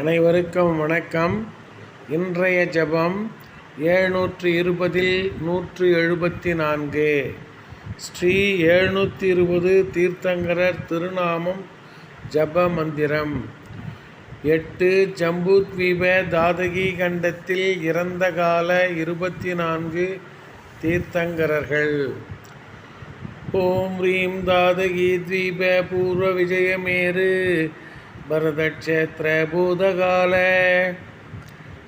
அனைவருக்கும் வணக்கம். இன்றைய ஜெபம் ஏழ்நூற்றி இருபதில் நூற்று எழுபத்தி நான்கு ஸ்ரீ எழுநூற்றி இருபது தீர்த்தங்கரர் திருநாமம் ஜப மந்திரம். எட்டு ஜம்பூத்வீப தாதகி கண்டத்தில் இறந்த கால இருபத்தி நான்கு தீர்த்தங்கரர்கள். ஓம் ரீம் தாதகி தீப பூர்வ விஜயமேரு பரதக்ஷேத்திர பூதகால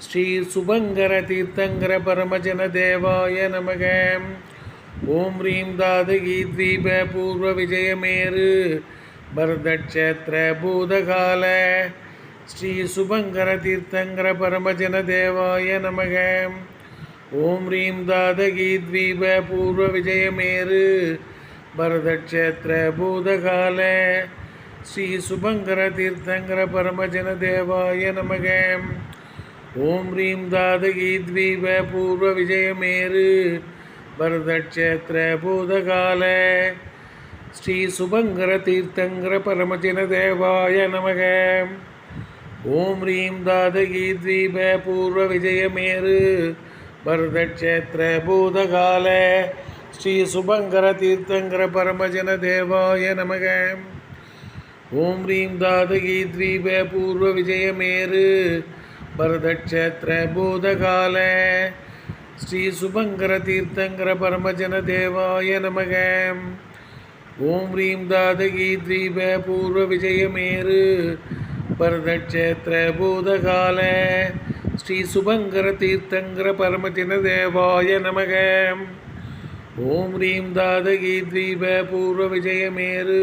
ஸ்ரீ சுபங்கர தீர்த்தங்கர பரமஜன தேவாய நமக. ஓம் ரீம் தாதகி தீப பூர்வ விஜயமேரு. பரதக்ஷேத்திர பூதகால ஸ்ரீ சுபங்கர தீர்த்தங்கர பரமஜன தேவாய நமக. ஓம் ரீம் தாதகி தீப பூர்வ விஜயமேரு. பரதக்ஷேத்திர பூதகால ஸ்ரீ சுபங்கர தீர்த்தங்கர பரமஜன தேவாய நமக. ஓம் ஹ்ரீம் தாதகி த்வீப பூர்வ விஜயமேரு. பரதக்ஷேத்திர பூதகால. ஸ்ரீ சுபங்கர தீர்த்தங்கர பரமஜன தேவாய நமக. ஓம் ஹ்ரீம் தாதகி த்வீப பூர்வ விஜயமேரு. பரதக்ஷேத்திர பூதகால. ஸ்ரீ சுபங்கர தீர்த்தங்கர பரமஜன தேவாய நமகம் ஓம் ரீம் தாதகி த்ரீப பூர்வ விஜயமேரு பரதக்ஷேத்திர பூதகால ஸ்ரீ சுபங்கர தீர்த்தங்கர பரமஜன தேவாய நமக. ஓம் ரீம் தாதகி த்ரீப பூர்வ விஜயமேரு பரதக்ஷேத்திர பூதகால ஸ்ரீ சுபங்கர தீர்த்தங்கர பரமஜன தேவாய நமக. ஓம் ரீம் தாதகி த்ரீப பூர்வ விஜயமேரு